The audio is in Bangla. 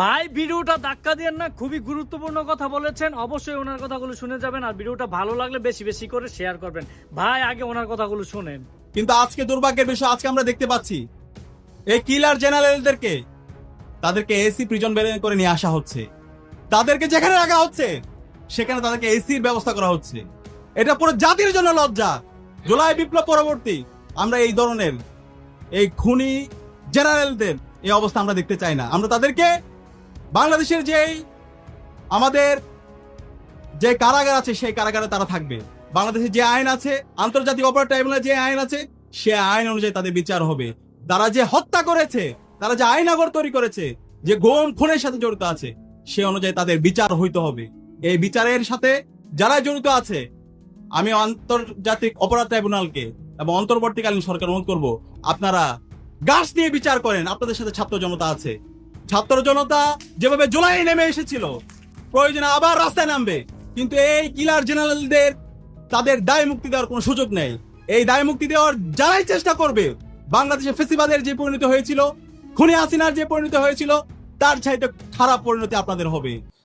ভাই, ভিডিওটা ধাক্কা দিয়ে না, খুবই গুরুত্বপূর্ণ কথা বলেছেন। অবশ্যই ওনার কথাগুলো শুনে যাবেন আর ভিডিওটা ভালো লাগলে বেশি বেশি করে শেয়ার করবেন। ভাই, আগে ওনার কথাগুলো শুনেন। কিন্তু আজকে দুর্ভাগ্যের বিষয়, আজকে আমরা দেখতে পাচ্ছি, এই কিলার জেনারেলদেরকে তাদেরকে এসি প্রিজন বের করে নিয়ে আসা হচ্ছে। তাদেরকে যেখানে রাখা হচ্ছে, সেখানে তাদেরকে এসির ব্যবস্থা করা হচ্ছে। এটা পুরো জাতির জন্য লজ্জা। জুলাই বিপ্লব পরবর্তী, আমরা এই ধরনের, এই খুনি জেনারেলদের এই অবস্থা আমরা দেখতে চাই না। আমরা তাদেরকে বাংলাদেশের যেই আমাদের যে কারাগার আছে, সেই কারাগারে তারা থাকবে। বাংলাদেশে যে আইন আছে, আন্তর্জাতিক অপরাধ ট্রাইব্যুনালে যে আইন আছে, সে আইন অনুযায়ী তাদের বিচার হবে। তারা যে হত্যা করেছে, তারা যে আইনাগর তৈরি করেছে, যে গোম খুনের সাথে জড়িত আছে, সে অনুযায়ী তাদের বিচার হইতে হবে। এই বিচারের সাথে যারা জড়িত আছে, আমি আন্তর্জাতিক অপরাধ ট্রাইব্যুনালকে এবং অন্তর্বর্তীকালীন সরকার অনুরোধ করব, আপনারা গাছ নিয়ে বিচার করেন, আপনাদের সাথে ছাত্র জনতা আছে। ছাত্র জনতা যেভাবে জুলাই নেমে এসেছিল, প্রয়োজনে আবার রাস্তায় নামবে। কিন্তু এই কিলার জেনারেলদের, তাদের দায় মুক্তি দেওয়ার কোনো সুযোগ নেই। এই দায় মুক্তি দেওয়ার যারাই চেষ্টা করবে, বাংলাদেশে ফেসিবাদের যে পরিণত হয়েছিল, খুনি হাসিনার যে পরিণত হয়েছিল, তার চাইতে খারাপ পরিণতি আপনাদের হবে।